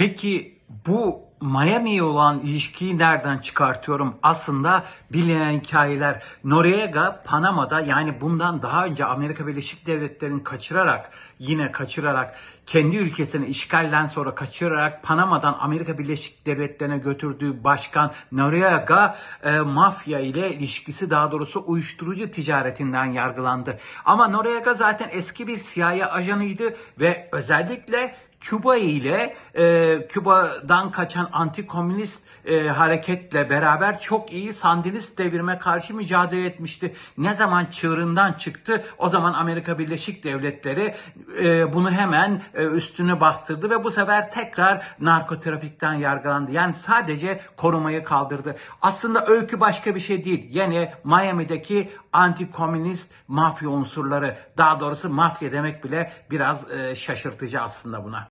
Peki bu Miami'ye olan ilişkiyi nereden çıkartıyorum? Aslında bilinen hikayeler Noriega Panama'da yani bundan daha önce Amerika Birleşik Devletleri'nin kaçırarak yine kaçırarak kendi ülkesini işgalden sonra kaçırarak Panama'dan Amerika Birleşik Devletleri'ne götürdüğü başkan Noriega e, mafya ile ilişkisi daha doğrusu uyuşturucu ticaretinden yargılandı. Ama Noriega zaten eski bir CIA ajanıydı ve özellikle Küba ile e, Küba'dan kaçan anti-komünist e, hareketle beraber çok iyi Sandinist devrime karşı mücadele etmişti. Ne zaman çığırından çıktı o zaman Amerika Birleşik Devletleri e, bunu hemen e, üstüne bastırdı ve bu sefer tekrar narkotrafikten yargılandı. Yani sadece korumayı kaldırdı. Aslında öykü başka bir şey değil. Yine Miami'deki anti-komünist mafya unsurları daha doğrusu mafya demek bile biraz e, şaşırtıcı aslında buna.